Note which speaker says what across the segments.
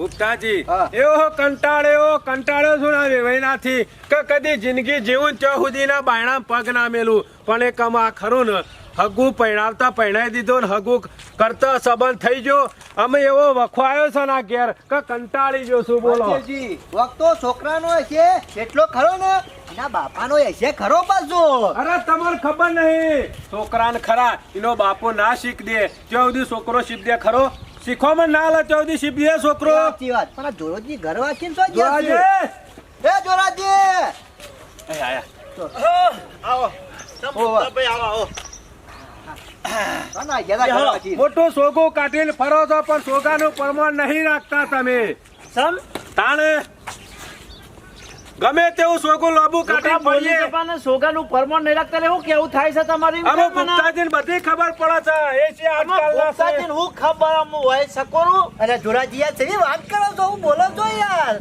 Speaker 1: ગુપ્તાજી. એવો કંટાળ્યો કંટાળ્યો છું ને વેવાઈનાથી કે કદી જિંદગી જીવું ત્યાં સુધીના બાયણા પગ ના મેલું પણ એ કમ આ ખરું ને હગુ પહેણાવતા પૈણાઈ દીધો ને હગુ કરતા સંબંધ થઈ ગયો. અમે એવો વખવાયો છે ના ઘેર કે કંટાળી ગયો છું બોલો.
Speaker 2: વખતો છોકરાનો છે એટલો ખરો ને? એના બાપાનો હશે ખરો પાછો.
Speaker 1: અરે તમને ખબર નહીં. છોકરાને ખરા એનો બાપો ના શીખ દે. ત્યાં સુધી છોકરો શીખ દે ખરો? શીખવામાં ના લે ત્યાં સુધી દે છોકરો.
Speaker 2: સાચી વાત. પણ જોરોજી ઘર વાંચીને
Speaker 1: જોરાજી!
Speaker 2: એ જોરાજી!
Speaker 1: આયા. મોટું સોગું કાઢીને ફરો છો પણ સોગાનું પ્રમાણ નહીં રાખતા તમે.
Speaker 3: સમ
Speaker 1: તાણે ગમે તેવું સોગું લાંબુ
Speaker 3: કાઢી
Speaker 1: ફરીએ
Speaker 3: જપાને સોગાનું પરમાણ નહીં રાખતા એવું કેવું થાય છે તમારી
Speaker 1: અમે? ગુપ્તાજીને બધી ખબર પડે છે એ છે
Speaker 3: આજકાલ
Speaker 1: છે.
Speaker 3: હું ખબર અમ હોય સકોરું
Speaker 2: અરે જોરાજી છે વાત કરો છો હું બોલો છો યાર.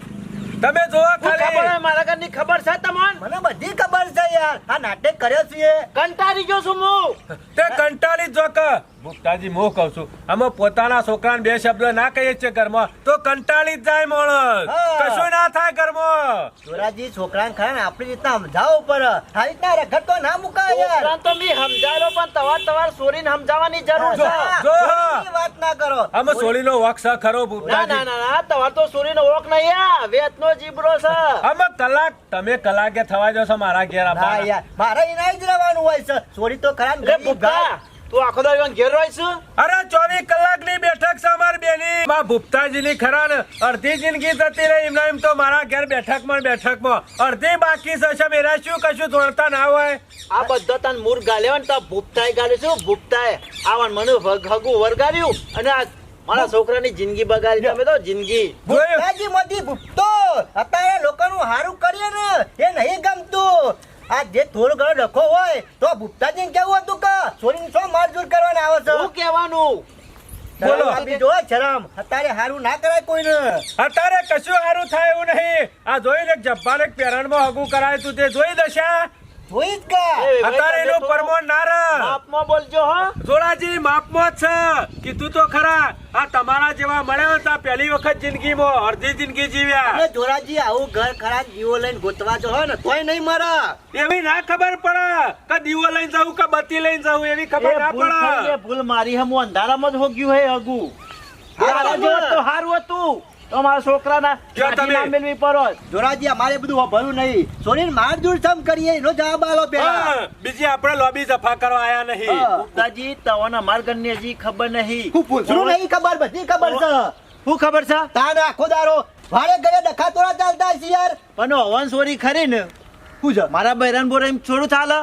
Speaker 1: તમે જોવા ખાલી.
Speaker 3: ખબર મારા ઘરની ખબર છે તમને?
Speaker 2: મને બધી ખબર છે યાર. આ નાટક કર્યો છે.
Speaker 3: કંટાળી ગયો છું હું.
Speaker 1: તે જો કે? મુક્તાજી મો કહું છું અમે પોતાના છોકરાને બે શબ્દ ના કહીએ છીએ ઘરમાં તો કંટાળી જ જાય માણસ. કશું ના થાય ઘરમાં.
Speaker 2: ચોરાજી છોકરાને ખરા ને આપણી રીતના સમજાવો પર આ રીતના રખડ તો ના મુકાય યાર.
Speaker 3: તો મી સમજાયો પણ તવાર તમારે સોરીને સમજાવવાની જરૂર છે.
Speaker 1: જો.
Speaker 2: વાત ના કરો.
Speaker 1: અમે સોળીનો વખ છે ખરો
Speaker 3: ના ના ના તવાર તમારે તો સોરીનો વોક નહીં આ વેતનો જીબરો છે.
Speaker 1: અમે કલાક તમે કલાકે થવા જો છો મારા ઘેર
Speaker 2: ના યાર મારે એના જ રહેવાનું હોય છે. સોરી તો ખરા ગાય.
Speaker 3: તું આખો દાડો એવા ઘેર રહીશ
Speaker 1: અરે ચોવીસ કલાકની બેઠક છે અમારી બેની. માં ભૂપતાજીની ખરા ને અડધી જિંદગી જતી રહી. એમના એમ તો મારા ઘેર બેઠકમાં બેઠકમાં. અડધી બાકી છે છે. મેરા શું કશું જોડતા ના હોય?
Speaker 3: આ બધો તન મૂર ગાલ્યો ને તો ભૂપતાએ ગાલ્યું છું ભૂપતાએ આવન મને હગું વરગાડ્યું અને આ મારા છોકરાની જિંદગી બગાડી તમે તો જિંદગી?
Speaker 2: ભૂપતાજી મોદી ભૂપતો. અત્યારે લોકોનું હારું કરીએ ને એ નહીં ગમતું. આ જે થોડો ઘણો ડખો હોય તો ભૂપતાજીને કેવું હતું કે સોની શું મારઝૂડ કરવાના આવે છે?
Speaker 3: શું કહેવાનું?
Speaker 1: બોલો.
Speaker 2: શરમ શરમ. અત્યારે હારું ના કરાય કોઈને.
Speaker 1: અત્યારે કશું સારું થાય એવું નહીં. આ જોઈ લે જબ્બાને પેરણમાં હગું કરાય તું તે જોઈ દશા
Speaker 2: જોઈ જ
Speaker 1: અત્યારે એનું
Speaker 3: થોડું
Speaker 1: પરમોણ ના રહે
Speaker 3: માપમાં બોલજો હો.
Speaker 1: જોડાજી માપમાં જ છે. કીધું તો ખરા. આ તમારા જેવા મળ્યા હતા પહેલી વખત જિંદગીમાં અડધી જિંદગી જીવ્યા.
Speaker 2: અને જોરાજી આવું ઘર ખરા દીવો લઈને ગોતવા જો હોય ને તોય નહીં મારા.
Speaker 1: એવી ના ખબર પડે કે દીવો લઈને જાઉં કે બત્તી લઈને જાઉં એવી ખબર ના પડે.
Speaker 3: ભૂલ મારી હમ અંધારામાં જ હોગ્યું હે અગુ.
Speaker 2: હા,
Speaker 3: હારું હતું. તો મારા છોકરાના મેળવી.
Speaker 2: જોરાજી અમારે બધું ભરું નહીં. સમ કરીએ એનો જવાબ આલો પેલા.
Speaker 1: બીજી આપણે લોબી સફા કરવા આયા નહીં.
Speaker 3: તવોને અમારા હજી ખબર નહીં.
Speaker 2: હું નહીં ખબર બધી ખબર છે.
Speaker 3: શું ખબર છે?
Speaker 2: તાને આખો દારો વારે ઘરે ડખા તોડા ચાલતા છે યાર.
Speaker 3: પણ હવન સોરી ખરી ને.
Speaker 2: શું છે
Speaker 3: મારા બૈરાન બોરા એમ થોડું ચાલે.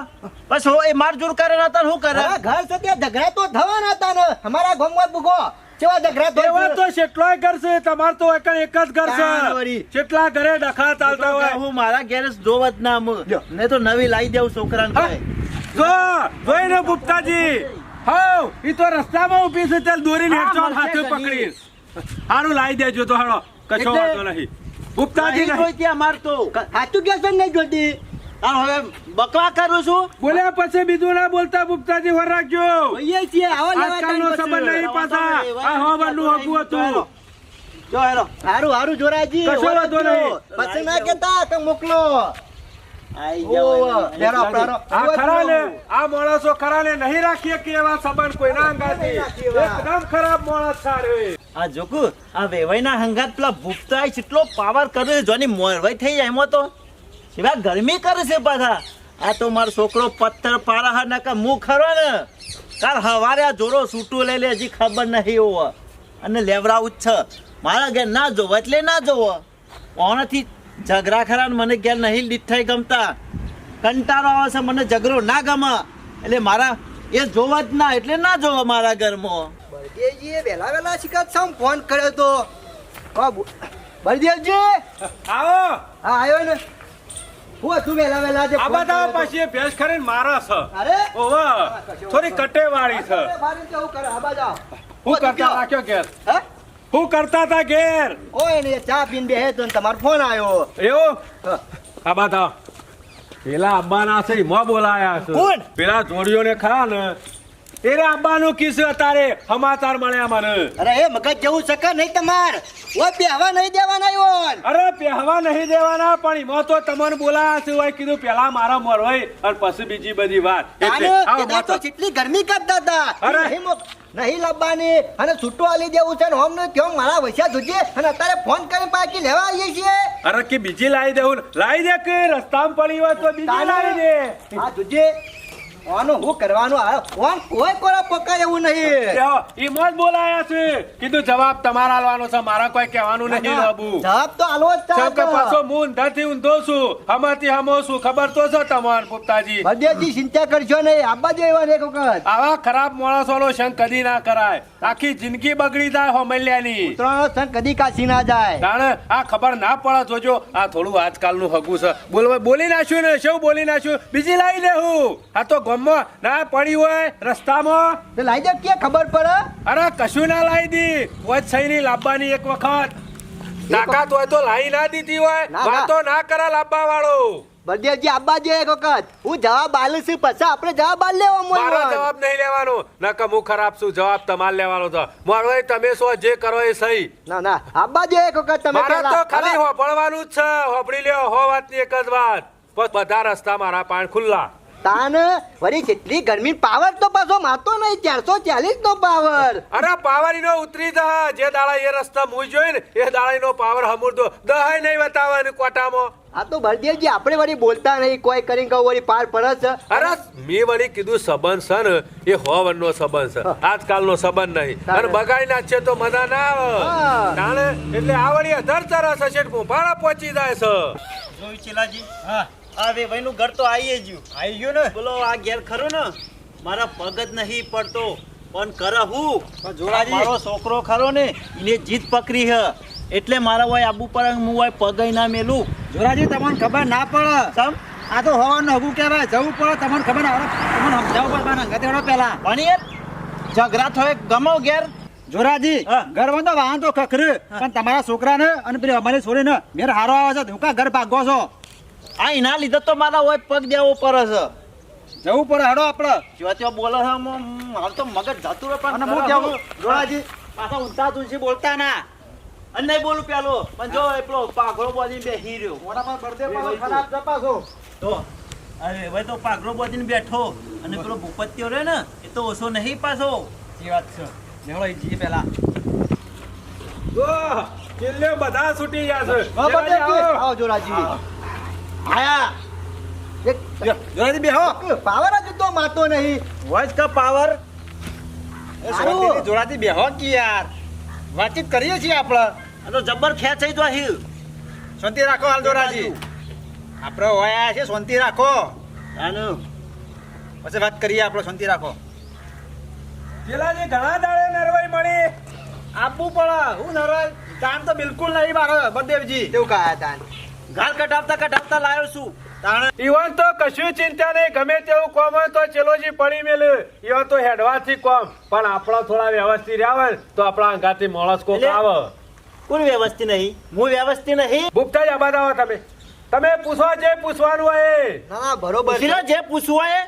Speaker 3: બસ હો એ માર જોર કરે ને તાર શું કરે?
Speaker 2: ઘર છે ઝઘડા તો થવાના હતા ને. અમારા ગામમાં ભૂગો કેવા ઝઘડા તો
Speaker 1: તો કેટલાય ઘર છે તમાર તો એક એક જ ઘર છે. કેટલા ઘરે ડખા ચાલતા હોય.
Speaker 3: હું મારા ઘેર જોવત ના ને તો નવી લાવી દેવું છોકરાને
Speaker 1: હા,
Speaker 3: ભાઈ.
Speaker 1: જો ગુપ્તાજી. હાઉ ઈ તો રસ્તામાં ઊભી છે
Speaker 3: હા,
Speaker 1: હેઠો હાથે. પકડી હારું લાવી દેજો તો હાલો. કશો વાંધો નહીં. ગુપ્તાજી
Speaker 3: નહીં
Speaker 1: ત્યાં
Speaker 3: મારતો. અમાર તો
Speaker 2: સાચું કે છે નહીં જોતી
Speaker 3: હવે બકવા કરું છું.
Speaker 1: બોલ્યા પછી બીજું ના બોલતા ગુપ્તાજી વર રાખજો.
Speaker 2: જોઈએ છીએ આવા
Speaker 1: આજકાલનો સંબંધ નહીં પાછા આ હવાનું હગું હતું.
Speaker 3: જો હેલો.
Speaker 2: હારું હારું જોરાજી
Speaker 1: કશો વાંધો નહીં.
Speaker 2: પછી ના કેતા કે મોકલો.
Speaker 3: આઈ
Speaker 2: ઓવો,
Speaker 3: જાઓ.
Speaker 2: લેરો, લેરો.
Speaker 1: આ ખરા ને માણસો ખરા ને નહીં રાખીએ કે એવા સંબંધ કોઈના અંગાથી? એકદમ ખરાબ માણસ સારે
Speaker 3: આ જોકુ આ વેવાઈના હંગાત પેલા ભૂપતા કેટલો પાવર કર્યો જોની મોરવાઈ થઈ જાય એમાં તો. સિવાય ગરમી કરે છે પાછા. આ તો મારો છોકરો પથ્થર પારા હા નકા મું ખરો ને કાલ હવારે આ જોરો છૂટું લઈ લે હજી ખબર નહીં હોવ. અને લેવરાવું જ છે. મારા ઘેર ના જોવો એટલે ના જોવો. કોણથી ઝઘરા ખરા ને મને ઘેર નહીં લીઠાઈ ગમતા. કંટાળો આવે છે મને ઝઘરો ના ગમે. એટલે મારા એ જોવા જ ના એટલે ના જોવા મારા ઘરમાં.
Speaker 2: બળદેવજીએ વહેલા વહેલા શિકાત સામ ફોન કર્યો તો. બળદેવજી?
Speaker 1: આવો.
Speaker 2: હા આવ્યો ને. હું હતું વહેલા વહેલા જે
Speaker 1: આ બધા
Speaker 2: તો?
Speaker 1: પછી ભેંસ ખરીને મારે છે.
Speaker 2: અરે?
Speaker 1: ઓવા થોડી કટેવાળી છે.
Speaker 2: બારે કેવું કરે હા બાજા
Speaker 1: હું કરતા રાખ્યો ઘેર?
Speaker 2: હે?
Speaker 1: હું કરતા તા ઘેર?
Speaker 2: કોઈ નહીં ચા પીન બેહે તો ને તમારો ફોન આવ્યો.
Speaker 1: એવું?
Speaker 2: હા.
Speaker 1: આ બધા પેલા અબ્બાના છે એમાં બોલાયા છે.
Speaker 2: કોણ?
Speaker 1: પેલા જોડીઓને ખરા ને. એને આંબાનું કિસ અત્યારે સમાચાર મળ્યા મને
Speaker 2: અરે એ મગજ જેવું સકા નહીં તમાર. ઓય પહેવા નહીં દેવાના ઈવોન
Speaker 1: અરે પહેવા નહીં દેવાના પણ એમાં તો તમને બોલાયા છે હોય કીધું પહેલા મારા મોર હોય અને પછી બીજી બધી વાત. એટલે આવો
Speaker 2: તો કેટલી ગરમી કરતા હતા
Speaker 1: અરે.
Speaker 2: નહીં લાવવાની. અને છૂટું આલી દેવું છે ને હોમનું કેમ મારા વૈસા જોજે અને અત્યારે ફોન કરીને પાછી લેવા આવીએ છીએ.
Speaker 1: અરે કે બીજી લાવી દેવું લાવી દે કે રસ્તામાં પડી હોય તો બીજી લાવી દે.
Speaker 2: આ જોજે આનું હું કરવાનું આવ્યો? ઓમ કોઈ કોરા પકાય એવું નહીં.
Speaker 1: તેઓ એમાં જ બોલાયા છે. કીધું જવાબ તમારા આલવાનો છે મારા કોઈ કહેવાનું નહીં બાબુ.
Speaker 2: જવાબ તો આલવો જ
Speaker 1: છે કે પાછો હું ઊંધાથી ઊંધો છું હમાથી હમો છું ખબર તો છે તમાર પુપ્તાજી
Speaker 2: ભદ્યાજી ચિંતા કરજો નહીં આબા જો એવા એક વખત.
Speaker 1: આવા ખરાબ માણસોનો સંગ કદી ના કરાય. આખી જિંદગી બગડી જાય હોમલ્યાની.
Speaker 2: ઉતરાણો સંગ કદી કાશી ના જાય.
Speaker 1: તાણે આ ખબર ના પડે જોજો આ થોડું આજકાલનું હગું છે. બોલ બોલી નાખ્યું ને શું બોલી નાખ્યું? બીજી લાવી દેવું આ તો ગમમાં ના પડી હોય રસ્તામાં?
Speaker 2: તો લાઈ દે કે ખબર પડે?
Speaker 1: અરે કશું ના લાવી દી. વચ સહીની લાવવાની એક વખત. તાકાત હોય તો લાવી ના દીધી હોય. વાતો ના કરે લાવવા વાળો
Speaker 2: ભદેજી આબા જો એક વખત. હું જવાબ આલું છું પછી આપણે જવાબ આલ લેવો
Speaker 1: મારો જવાબ નહીં લેવાનો. નકર હું ખરાબ છું જવાબ તમારે લેવાનો તો મારો એ તમે સો જે કરો એ સહી.
Speaker 2: ના ના. આબા જે એક વખત તમે
Speaker 1: મારા તો ખાલી હોભળવાનું જ છે. હોભળી લ્યો હો વાતની એક જ વાત. બધા રસ્તા મારા પાણ ખુલ્લા.
Speaker 2: તાન વળી કેટલી ગરમી પાવર તો પાછો માતો નહીં ચારસો ચાલીસ નો પાવર.
Speaker 1: અરે પાવર નો ઉતરી જા. જે દાડા એ રસ્તા મુઈ જોઈ ને એ દાડા નો પાવર હમુરદો દહાય નહીં બતાવવાનું ને કોટામાં.
Speaker 2: આ તો ભરદેવજી આપણે વળી બોલતા નહીં કોઈ કરીને કહું વળી પાર પડે છે.
Speaker 1: અરે મેં વળી કીધું સંબંધ છે ને એ હોવન નો સંબંધ છે. આજકાલનો સંબંધ નહીં. અને બગાડી નાખશે તો મજા ના આવે. એટલે આ વળી અધર તરસ હશે ને પહોંચી જાય છે.
Speaker 3: જોયું ચેલાજી? હા. આ વેવાઈનું ઘર તો આવીએ ગયું આવી ગયું ને? બોલો આ ઘેર ખરું ને? મારા પગ જ નહીં પડતો પણ કર હું
Speaker 2: જોડાજી.
Speaker 3: મારો છોકરો ખરો ને એને જીત પકડી હ. એટલે મારા હોય આબુ પર હું હોય પગ ના મેલું.
Speaker 4: જોરાજી તમને ખબર ના પડે.
Speaker 3: સમ?
Speaker 4: આ તો હવાનું હગું કહેવાય. જવું પડે તમને ખબર પડે. તમને સમજાવવું પડે મને અંગત એવડો પહેલા
Speaker 3: ભણીએ? ઝઘડા થાય ગમો ઘેર?
Speaker 4: જોરાજી
Speaker 3: હા.
Speaker 4: ઘરમાં તો વાહન તો ખખરે. પણ તમારા છોકરાને અને પેલી અમારી છોરીને મેર હારો આવે છે. ધોકા ઘર ભાગો છો.
Speaker 3: આ એના લીધે તો મારા હોય પગ દેવો પડે છે
Speaker 4: જવું પડે હડો આપણે
Speaker 3: જો ત્યાં બોલે છે મ- તો મગજ જતું રહે પણ
Speaker 4: હું કેવું?
Speaker 3: હું. પાછા ઊંધા તુલસી બોલતા ના. અને નહીં બોલું પેલો. પણ જો એટલો પાઘરો બોલી બે હીર્યો રહ્યો.
Speaker 4: મોટા પર બળદે
Speaker 3: બે
Speaker 4: ખરાબ જપાસો
Speaker 3: તો અરે હવે તો પાઘરો બોલીને બેઠો. અને પેલો ભૂપત્યો રહે ને એ તો ઓછો નહીં પાછો.
Speaker 4: જે વાત છે. લેવડો જી પેલા.
Speaker 1: જો કિલ્લે બધા છૂટી ગયા છે. આવો.
Speaker 2: જોરાજી. આયા.
Speaker 4: જોરાજી બેહો.
Speaker 2: પાવર જ તો મારતો નહીં.
Speaker 3: વોઇસ કા પાવર
Speaker 4: જોરાજી બેહો કે યાર. વાતચીત કરીએ છીએ આપણે.
Speaker 3: આ તો જબર ખેંચાઈ તો અહીં
Speaker 4: શાંતિ રાખો હાલ જોરાજી. આપણે હોયા છે શાંતિ રાખો.
Speaker 3: આનું.
Speaker 4: પછી વાત કરીએ આપણે શાંતિ રાખો.
Speaker 1: પેલાજી ઘણા દાડે નરવાઈ મળી.
Speaker 4: આપવું પડે. હું નરવાઈ. તાન તો બિલકુલ નહીં મારે બદેવજી
Speaker 2: કેવું કહ્યા તાન?
Speaker 3: ગાલ કટાવતા કટાવતા લાયો છું.
Speaker 1: ઈવન તો કશું ચિંતા નહીં ગમે તેવું કોમ હોય તો ચેલોજી પડી મેલે. ઈવન તો હેડવાથી કોમ. પણ આપણા થોડા વ્યવસ્થિત રહ્યા હોય તો આપણા અંગાથી માણસ કોક આવે.
Speaker 3: કોણ વ્યવસ્થિત નહીં? હું વ્યવસ્થિત નહીં.
Speaker 1: ભૂપતા જ આબાદ આવો તમે. તમે પૂછવા જે પૂછવાનું હોય એ.
Speaker 2: ના ના બરોબર છે.
Speaker 3: જે પૂછવું હોય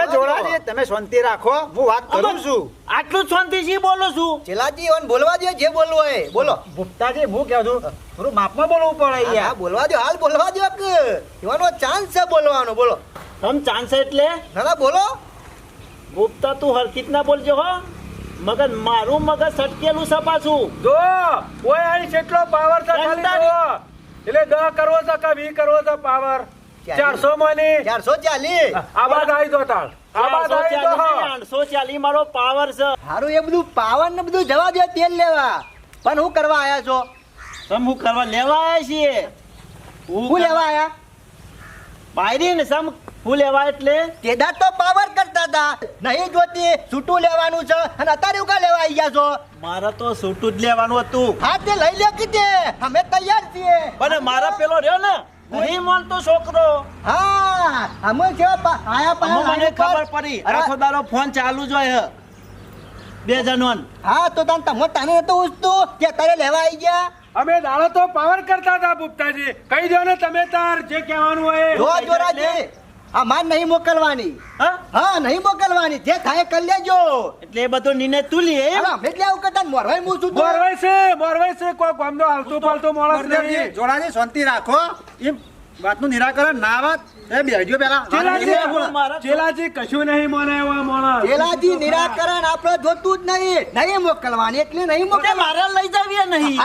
Speaker 4: એ. જોરાજી તમે શાંતિ રાખો. હું વાત કરું છું.
Speaker 3: આટલું જ શાંતિથી બોલું છું?
Speaker 2: ચેલાજી ઓન બોલવા દો જે બોલવું હોય બોલો.
Speaker 4: ગુપ્તાજી હું કહું છું થોડું માપમાં બોલવું પડે યાર
Speaker 2: બોલવા દો હાલ બોલવા દો કે ઈવનનો ચાન્સ છે બોલવાનો બોલો.
Speaker 3: તમ ચાન્સ એટલે?
Speaker 2: ના ના બોલો.
Speaker 3: ગુપ્તા તું હરકિત ના બોલજો હો. મગજ મારું મગજ સટકેલું છે પાછું.
Speaker 1: જો કોઈ અહીં કેટલો પાવર છે ખાલી. એટલે દહ કરવો છે કે વી કરવો છે પાવર? ચારસો માં ની
Speaker 2: ચારસો ચાલીસ.
Speaker 1: આબાદ આવી દો તાળ આબાદ આવી દો
Speaker 3: આઠસો ચાલી મારો પાવર છે.
Speaker 2: સારું એ બધું પાવર ને બધું જવા દે તેલ લેવા. પણ હું કરવા આયા છો?
Speaker 3: સમ હું કરવા લેવા આયા છીએ?
Speaker 2: હું લેવા આયા?
Speaker 3: બાયરી ને સમ હું લેવા એટલે?
Speaker 2: તેદા તો પાવર કરતા હતા. નહીં જોતી છૂટું લેવાનું છે અને અત્યારે ઉકા લેવા આવી ગયા છો.
Speaker 3: મારે તો સૂટું જ લેવાનું હતું.
Speaker 2: હા તે લઈ લે કીધે. અમે તૈયાર છીએ.
Speaker 3: પણ મારા પેલો રહ્યો ને નહીં માનતો છોકરો.
Speaker 2: હા અમે છે આયા
Speaker 3: અમો મને ખબર પડી.
Speaker 2: અરે,
Speaker 3: આખો દાડો ફોન ચાલુ જ હોય બે જણોન.
Speaker 2: હા તો તને તમે તને તો ઉઠતું કે તારે લેવા આવી ગયા?
Speaker 1: અમે દાડો તો પાવર કરતા હતા ગુપ્તાજી. કહી દો ને તમે તાર જે કહેવાનું હોય.
Speaker 2: જો જોરાજી. આ માર નહીં મોકલવાની.
Speaker 3: હા?
Speaker 2: હા નહીં મોકલવાની. જે થાય કરી લેજો.
Speaker 3: એટલે એ બધો નિર્ણય તું લે?
Speaker 2: અમે જ લેવું કરતા મોરવાઈ હું છું
Speaker 1: મોરવાઈ છે મોરવાઈ છે. કોઈ ગામનો હાલતું પાલતો માણસ
Speaker 4: બળદેવજી,
Speaker 1: નહીં.
Speaker 4: જોડાજી શાંતિ રાખો. એમ વાતનું નિરાકરણ ના વાત. એ બેજો પેલા
Speaker 1: ચેલાજી, કશું નહીં મને એવા માણસ.
Speaker 2: ચેલાજી નિરાકરણ આપણે જોતું જ નહીં. નહીં મોકલવાની એટલે નહીં મોકલે
Speaker 3: મારે લઈ જાવીએ નહીં.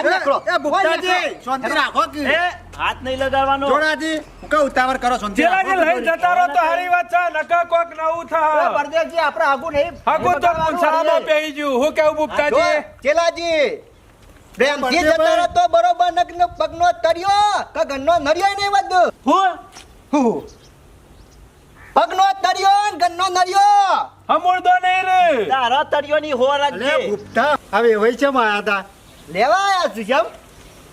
Speaker 4: એ ભૂપતાજી શાંતિ રાખો કે.
Speaker 3: હાથ નહીં લગાડવાનો.
Speaker 4: જોડાજી હું કહું ઉતાવળ કરો
Speaker 1: છો
Speaker 4: જેલાજી
Speaker 1: લઈ જતા રહો તો હારી વાત છે નકા કોક નવું થા.
Speaker 2: પરદેશજી આપણે આગુ નહીં
Speaker 1: આગુ તો પૂંછડામાં પેહી ગયું. હું કેવું બુપતાજી
Speaker 2: જો, ચેલાજી. પ્રેમથી જતા રહો તો બરોબર નગ્ન પગનો તર્યો કે ગન્નો નર્યો નહીં બધું
Speaker 3: હું?
Speaker 2: હું. પગનો તર્યો ગન્નો નર્યો
Speaker 1: હમુરદો નહીં રે.
Speaker 3: તારા ની હો રાખજે.
Speaker 4: ભૂપતા હવે હોય છે માયા હતા
Speaker 2: લેવા આયા છું કેમ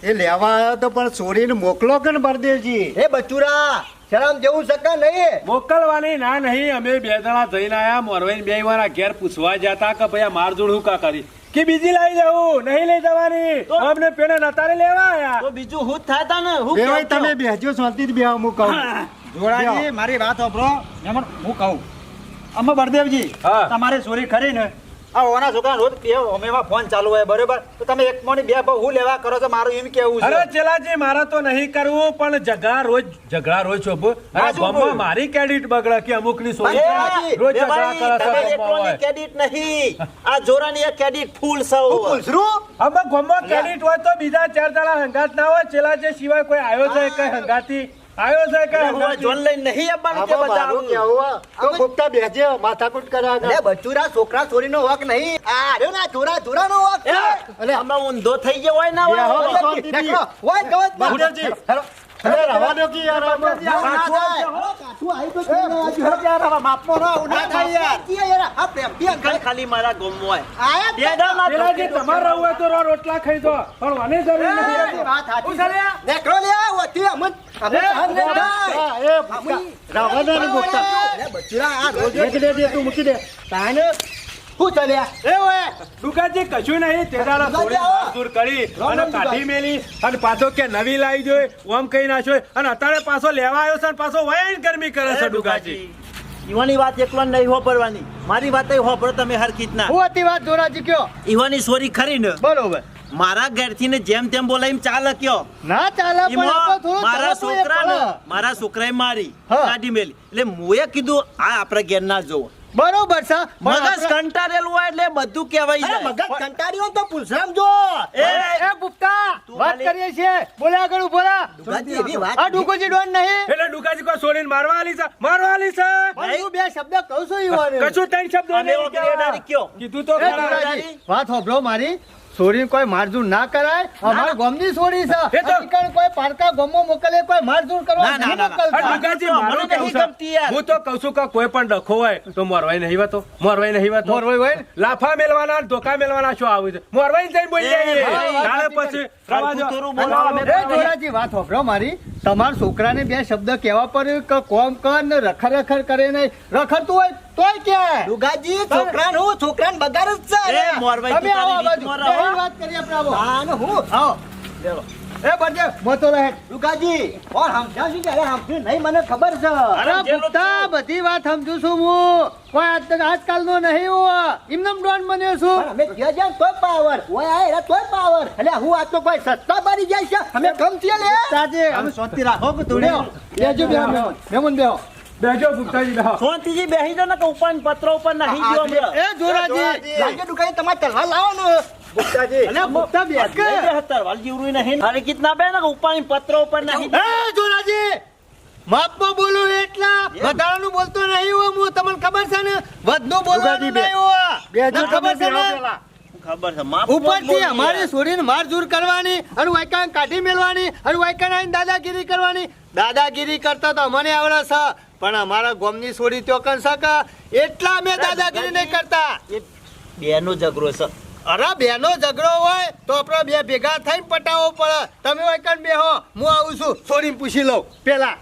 Speaker 4: એ લેવા આવ્યો તો પણ છોરીને મોકલો કે ને બળદેવજી?
Speaker 2: હે બચુરા શરમ જેવું શકા નહીં?
Speaker 1: મોકલવાની ના નહીં અમે બે જણા જઈને આયા મોરવાઈ બે વાળા ઘેર પૂછવા જતા કે ભાઈ માર જોડ હું કા કરી. કે બીજી લઈ જવું નહીં લઈ જવાની? અમને પેણે નતારે લેવા આયા.
Speaker 3: તો બીજું હું જ થાય તા ને? હું
Speaker 4: બેવાય તમે
Speaker 3: છું?
Speaker 4: બેસજો શાંતિથી બેહો હું કહું. જોડાજી મારી વાત સાંભળો. હું કહું. અમે બળદેવજી
Speaker 1: હા.
Speaker 4: તમારી ચોરી ખરી ને આ ઓના છોકરા રોજ બે અમેમાં ફોન ચાલુ હોય બરોબર? તો તમે એક મોની બે ભાવ હું લેવા કરો છો મારું એમ કેવું
Speaker 1: અરે ચેલાજી મારે તો નહીં કરવું પણ ઝઘડા રોજ ઝઘડા રોજ છો અરે
Speaker 4: બોલું?
Speaker 1: મારી ક્રેડિટ બગડે કે અમુકની સોરી રોજ ઝઘડા કરે છે
Speaker 3: એકલોની ક્રેડિટ નહીં. આ જોરાની એક ક્રેડિટ ફૂલ સૌ
Speaker 2: ફૂલ પૂછરું
Speaker 1: અમે ગામમાં ક્રેડિટ હોય તો બીજા ચાર દાડા હંગાત ના હોય. ચેલાજી સિવાય કોઈ આવ્યો છે કઈ હંગાતી આવ્યો છે કઈ
Speaker 3: હું
Speaker 1: હંગાતી?
Speaker 3: જોન લઈને નહીં આવવાનું
Speaker 4: આમાં
Speaker 3: બધા આવું.
Speaker 4: કેવું તો ગુપ્તા બેસજે માથાકૂટ કર્યા
Speaker 2: લે બચુરા છોકરા છોરીનો હક નહીં આ રહ્યો ના ચોરા ચોરાનો હક
Speaker 3: એ,
Speaker 2: છે.
Speaker 3: અમે ઊંધો થઈ ગયો હોય ના હોય.
Speaker 2: હોય તો જ ના.
Speaker 4: બળદેવજી.
Speaker 2: હેલો.
Speaker 4: અરે રવા દો કે યાર
Speaker 2: કાઠું આવે. કાઠું આવી તો છે
Speaker 4: યાર હવે માપમાં ના આવું ના થાય યાર.
Speaker 2: જીએ યાર, આ પ્રેમથી અંકલ.
Speaker 3: ખાલી ખાલી મારા ગોમમાં હોય.
Speaker 2: આયા જ
Speaker 3: બે દાડા
Speaker 1: ચેલાજી તમારે હોય તો રો રોટલા ખાઈ દો. પણ મને જરૂર નથી
Speaker 2: વાત સાચી છે. નેકળો લે, ઓથી અમુક- અમુક સહન નહીં થાય.
Speaker 4: હા, એ રવા દો ને ભૂપતા.
Speaker 2: અરે આ રોજ
Speaker 4: દે દે તું મૂકી દે.
Speaker 2: તાને શું ચાલ્યા?
Speaker 1: એ ઓય દુકાનજી કશું નહીં તે થોડી
Speaker 2: આવો.
Speaker 1: કરી અને કાઢી મેલી અને પાછો કે નવી લાવી જોઈ ઓમ કહી નાખ્યો અને અત્યારે પાછો લેવા આવ્યો છે અને પાછો વયન ગરમી કરે છે દુકાનજી.
Speaker 3: ઈવાની વાત એકલા નહીં હોપરવાની મારી વાત હોપરો તમે હરખી ના
Speaker 2: હતી વાત ધોરાજી કયો?
Speaker 3: ઈવાની સોરી ખરી ને.
Speaker 2: બરોબર.
Speaker 3: મારા ઘરથી ને જેમ તેમ બોલાવીને ચાલે કયો.
Speaker 2: ના ચાલે
Speaker 3: મારા છોકરા ને મારા છોકરાએ મારી. કાઢી મેલી. એટલે મુએ કીધું આ આપણા ઘેર ના જોવો
Speaker 2: બરોબર છે.
Speaker 3: મગજ કંટાળેલું હોય એટલે બધું કહેવાય છે.
Speaker 2: મગજ કંટાળ્યો તો પુલસામ જો.
Speaker 3: એ,
Speaker 2: એ ગુપ્તા વાત કરીએ છે બોલે આગળ ઊભો રા દુકાજી એવી વાત આ ડુકોજી ડોન નહીં.
Speaker 1: એટલે ડુગાજી કો છોડીને મારવા આલી છે? મારવા આલી છે?
Speaker 2: હું બે શબ્દ કહું છું ઈવોને.
Speaker 1: કશું ત્રણ શબ્દ નહીં? કીધું તો
Speaker 2: વાત હોભળો મારી. સોરી કોઈ મારઝૂડ ના કરાય? અમાર ગોમની છોરી છે.
Speaker 1: એ
Speaker 2: કોઈ પારકા ગોમો મોકલે કોઈ મારઝૂડ કરવા
Speaker 3: ના.
Speaker 2: મોકલતા.
Speaker 1: હું તો કહું છું કે કોઈ પણ ડખો હોય તો મોરવાઈ નહીં વાતો મોરવાઈ નહીં વાતો.
Speaker 2: મોરવાઈ હોય?
Speaker 1: લાફા મેલવાના ને ધોકા મેલવાના શું આવું છે? મોરવાઈ જઈને બોલી
Speaker 3: એ,
Speaker 1: આવીએ.
Speaker 3: ભાઈ,
Speaker 1: તાણે
Speaker 2: વાત
Speaker 1: પછી
Speaker 2: ધોરાજી વાત હોભળો મારી. તમારા છોકરાને બે શબ્દ કહેવા પડે કે કોમ કર ને રખડ રખર કરે નહીં. રખડતું હોય તોય કે? દુગાજી છોકરાને હું? છોકરાને બગાડ જ છે
Speaker 3: એ, મોરવાઈ
Speaker 2: તમે આવો બાજુ. એવી વાત કરી આપણે આવો. આને હું? આવો. એ બળજે મોતો રહે. દુગાજી ઓર સમજાવશું કે અરે સમજ્યું નહીં મને ખબર છે.
Speaker 3: અરે બુટ્ટા
Speaker 2: બધી વાત સમજુ છું હું. કોઈ આજ આજકાલનો નહીં હું. ઇમનમ ડોન બન્યો છું. અમે ત્યાં જ્યાં તોય પાવર. ઓય આ એરા તોય પાવર. એટલે હું આ તો કોઈ સસ્તા બારી જાય છે. અમે કમ છીએ લે
Speaker 4: સાજે અમે સોતી રાખો કે તું
Speaker 2: લેજો બે મેમન બેહો.
Speaker 1: બેજો ભૂપતાજી બેહો.
Speaker 3: શાંતિજી બેહી જાઓ ને કે ઉપર પત્ર ઉપર નાહી ગયો અમે
Speaker 2: એ જોરાજી લાગે દુકાઈ તમાર તલવાર લાવો ને
Speaker 4: ગુપ્તાજી
Speaker 2: અલે મુક્તા બેસ કે?
Speaker 3: વાલ જીવડું નહીં. અરે કિતના બે ને કે ઉપર પત્ર ઉપર નાહી
Speaker 2: એ જોરાજી માપમાં બોલું એટલા. વધારાનું બોલતો નહીં હું હું તમને ખબર છે ને? વધનું બોલવાનું
Speaker 4: બે.
Speaker 2: નહીં હો.
Speaker 4: બેજો
Speaker 2: ખબર છે ને?
Speaker 4: બેહો.
Speaker 3: ખબર છે? માપ
Speaker 2: ઉપરથી અમારી કરવાની અને વાયકાન કાઢી મેળવાની અને વાયકાન દાદાગીરી કરવાની. દાદાગીરી કરતા તો મને આવડે છે. પણ અમારા ગોમની છોડી તો કન શકે એટલા અમે દાદાગીરી નહીં કરતા.
Speaker 3: બેનો ઝઘડો છે.
Speaker 2: અરે બેનો ઝઘડો હોય તો આપણે બે ભેગા થઈને પટાવો પડે. તમે વાયકાન બેહો હું આવું છું છોડીને પૂછી લઉં. પેલા.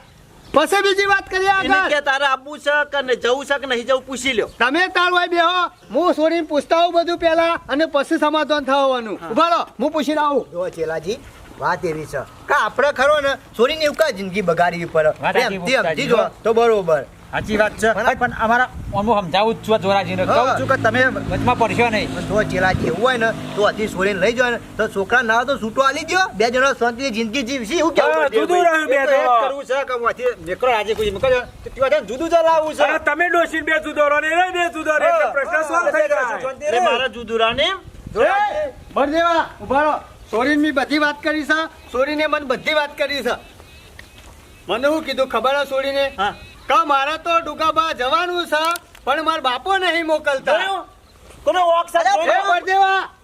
Speaker 2: પછી બીજી વાત કરીએ આગળ.
Speaker 3: કે તારે આપવું છે કે ને જવું છે કે નહીં જવું પૂછી લ્યો.
Speaker 2: તમે તાર હોય બેહો હું છોડીને પૂછતા હોઉં બધું પેલા અને પછી સમાધાન થવાનું. ઊભા રહો હું પૂછીને આવું. જો ચેલાજી વાત એવી છે. કે આપણે ખરો ને છોરીને એવું કા જિંદગી બગાડવી પડે? સમજી જો તો બરોબર.
Speaker 4: સાચી વાત છે. પણ અમારા અમુ સમજાવું જ છું જોરાજીને. કહું છું કે તમે વચમાં પડશો નહીં.
Speaker 5: જો ચેલાજી એવું હોય ને તો અતિ છોડીને લઈ જાય ને તો છોકરા ના તો છૂટો આલી દ્યો. બે જણા શાંતિ જિંદગી જીવશી. એવું
Speaker 1: હા,
Speaker 5: કેવું
Speaker 1: જુદું રહ્યું બે
Speaker 4: તો. કરવું છે કે માથી નીકળો આજે કોઈ મૂકો તો ત્યાં ત્યાં જુદું જ લાવવું છે.
Speaker 1: તમે ડોસી બે જુદો રહો ને બે જુદો રહે પ્રશ્ન સોલ્વ થઈ
Speaker 3: ગયો મારા જુદું રાને
Speaker 5: બળદેવા ઊભા રહો. સોરીન મી બધી વાત કરી છે સોરીને મને બધી વાત કરી છે મને શું કીધું ખબર હે સોરીને?
Speaker 3: હા.
Speaker 5: કા મારા તો ડુગાબા જવાનું છે પણ મારા બાપો નહીં મોકલતા.
Speaker 3: કોનો વોક છે?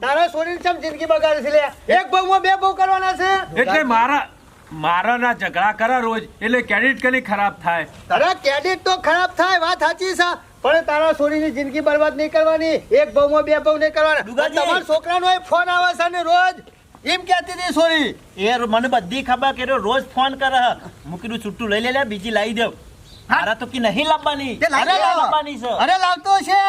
Speaker 5: તારા સોરીને ચમ જિંદગી બગાડે છે લે? એક બહુમાં બે બહુ કરવાના છે.
Speaker 1: એટલે મારા મારા ના ઝઘડા કરે રોજ એટલે ક્રેડિટ કની ખરાબ થાય.
Speaker 5: તારા ક્રેડિટ તો ખરાબ થાય વાત સાચી છે પણ તારા છોરીની જિંદગી બરબાદ નહીં કરવાની. એક બહુમાં બે બહુ નહીં કરવાના. તમારા છોકરાનો ફોન આવે છે ને રોજ. એમ કહેતી હતી સોરી?
Speaker 3: એ મને બધી ખબર કે રોજ ફોન કરે. હે. કીધું છૂટું લઈ લે લે બીજી લાવી દઉં મારા તો કી નહીં લાવવાની અરે
Speaker 5: લાવો.
Speaker 3: લાવવાની છે.
Speaker 5: અરે લાવતો છે.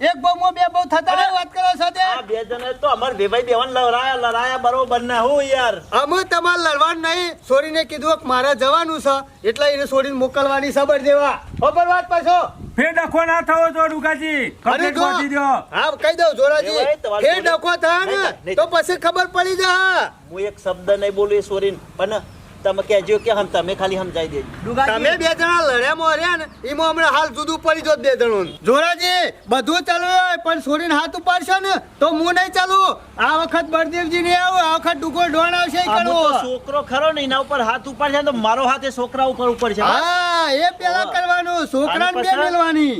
Speaker 5: એક બહુમાં બે બહુ થતા વાત કરો સાથે.
Speaker 3: આ બે જણા તો અમાર ભાઈ બેવાન લડાયા લડાયા બરોબર ના હું યાર.
Speaker 5: અમે તમાર લડવાન નહીં સોરીને કીધું કે મારે જવાનું છે એટલે એને સોરીને મોકલવાની સબર દેવા. ખબર વાત પાછો?
Speaker 1: ફેર ડખો ના થવો જો ડુકાજી
Speaker 5: અરે જો.
Speaker 1: દો
Speaker 5: હા કહી દઉં જોરાજી. ફેર ડખો થાય ને. તો પછી ખબર પડી જા
Speaker 3: હું એક શબ્દ નહીં બોલું એ સોરીન. પણ તમે કહેજો કે હમ તમે ખાલી સમજાઈ દેજો.
Speaker 5: તમે બે જણા લડ્યા મોર્યા ને એમાં હમણાં હાલ જુદું પડી જોત બે જણો જોરાજી બધું ચાલુ હોય પણ સોરીને હાથ ઉપાડશો ને તો હું નહીં ચાલુ. આ વખત બળદેવજી નહીં આવું આ વખત ડુગો ડોણ આવશે કરવો.
Speaker 3: છોકરો ખરો ને એના ઉપર હાથ ઉપર છે તો મારો હાથ એ છોકરા ઉપર ઉપર છે
Speaker 5: હા. એ પેલા કરવાનું છોકરાને
Speaker 3: આને
Speaker 5: બે મેલવાની.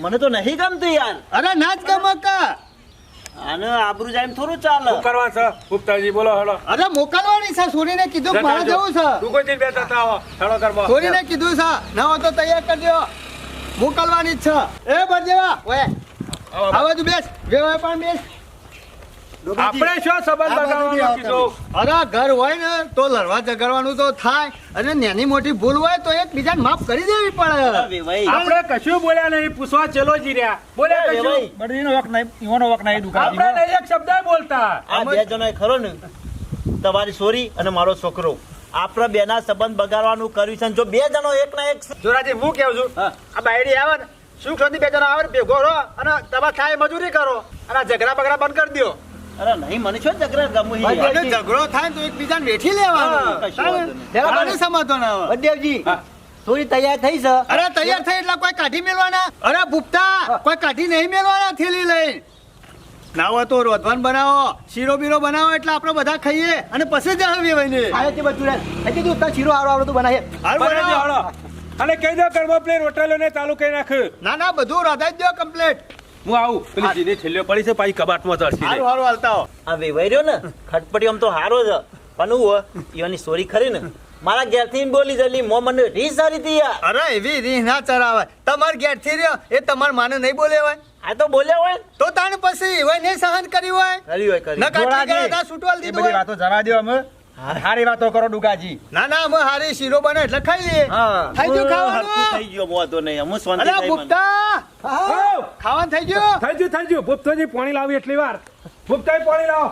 Speaker 3: મને તો નહીં ગમતું યાર.
Speaker 5: અરે નાચ ગમકા
Speaker 3: આને આબરૂ જાય થોડું ચાલે.
Speaker 1: શું કરવા છે? ગુપ્તાજી બોલો હળો
Speaker 5: અરે મોકલવાની છે સોરીને કીધું કે મારે જવું છે.
Speaker 1: ડુગોજી બે જતા આવો હેલો કરવા
Speaker 5: સોરીને કીધું છે ના હોય તો તૈયાર કરજો. મોકલવાની છે. એ બરદેવા ઓય. આવા. તું બેસ. વેવાય પણ બેસ.
Speaker 1: આપણે શું સંબંધ
Speaker 5: આ બાજુ બી
Speaker 1: બતાવવાનો
Speaker 5: આવતા
Speaker 1: કીધું
Speaker 5: અરે ઘર હોય ને તો લડવા ઝઘડવાનું તો થાય. અને નાની મોટી ભૂલ હોય તો એકબીજાને માફ કરી દેવી પડે.
Speaker 1: આપણે કશું બોલ્યા નહીં. પૂછવા ચલો જી રહ્યા. બોલ્યા કશું?
Speaker 3: બડીનો
Speaker 4: બળદીનો નહીં ઈવાનો વક નહીં દુકાન.
Speaker 1: આપણે એક શબ્દ બોલતા.
Speaker 3: આ બે જણા ખરો ને તમારી સોરી અને મારો છોકરો. આપણા બેના સંબંધ બગાડવાનું કર્યું છે જો બે જણો એક ના એક
Speaker 4: જોરાજી હું કેવું છું? આ બાયડી આવે ને સુખ શાંતિ બે જણા આવે ને ભેગો રહો અને તમાર થાય મજૂરી કરો. અને ઝઘડા બગડા બંધ કરી દો
Speaker 3: અરે નહીં મને છો ઝઘડા ગમું
Speaker 5: ઝઘડો થાય તો એકબીજાને બેઠી લેવાનું.
Speaker 3: કશું નહીં.
Speaker 5: ત્યારે સમાતો ના આવે.
Speaker 3: વડદેવજી થોડી તૈયાર થઈ છે.
Speaker 5: અરે તૈયાર થઈ એટલે કોઈ કાઢી મેળવાના? અરે ભૂપતા કોઈ કાઢી નહીં મેળવાના થેલી લઈ ના હોય તો રોધવાન બનાવો શીરો બીરો બનાવો એટલે આપણે બધા ખાઈએ અને પછી જ આવે ભાઈને
Speaker 3: તે બધું રે. હજી તું તાર શીરો આરો આવડો તો બનાવીએ.
Speaker 5: હાલ
Speaker 1: બનાવી. હેલો. અને કહી દો કરવા પ્લેન હોટલોને ચાલુ કરી નાખ.
Speaker 5: ના ના બધું રાધાઈ દો કમ્પ્લીટ
Speaker 1: હું આવું. પેલી જીને થેલીઓ પડી છે પાછી કબાટમાં ચડશી
Speaker 5: સારું
Speaker 1: નહીં.
Speaker 5: સારું હાલતા હો.
Speaker 3: આ વેવાઈ રહ્યો ને? ખટપટી આમ તો હારો છે પણ હું હો, ઈવાની સોરી ખરી ને? મારા ઘેરથી બોલી જલી મો મને રી સારી હતી યાર.
Speaker 5: અરે એવી રી ના ચરાવે તમાર ઘેરથી રહ્યો એ તમાર માને નહીં બોલે હોય.
Speaker 3: આ તો બોલ્યા હોય
Speaker 5: તો તાણ પછી હોય નહીં સહન કરી હોય?
Speaker 3: કરી હોય કરી
Speaker 5: ન કાઢી ગયા તા છૂટવાલ દીધું
Speaker 4: બધી વાતો જરા દો અમે. હારી વાતો કરો ડુગાજી.
Speaker 5: ના ના અમે હારી શીરો બને એટલે ખાઈ લઈએ
Speaker 4: હા.
Speaker 5: થઈ ગયું ખાવાનું?
Speaker 3: થઈ ગયો મોં તો નહીં. હું શાંતિ
Speaker 5: અરે
Speaker 3: થઈ
Speaker 5: ભૂપતા ખાવાનું થઈ ગયું?
Speaker 1: થઈ ગયું થઈ ગયું. ભૂપતોજી પાણી લાવી એટલી વાર. ભૂપતોજી પાણી લાવો.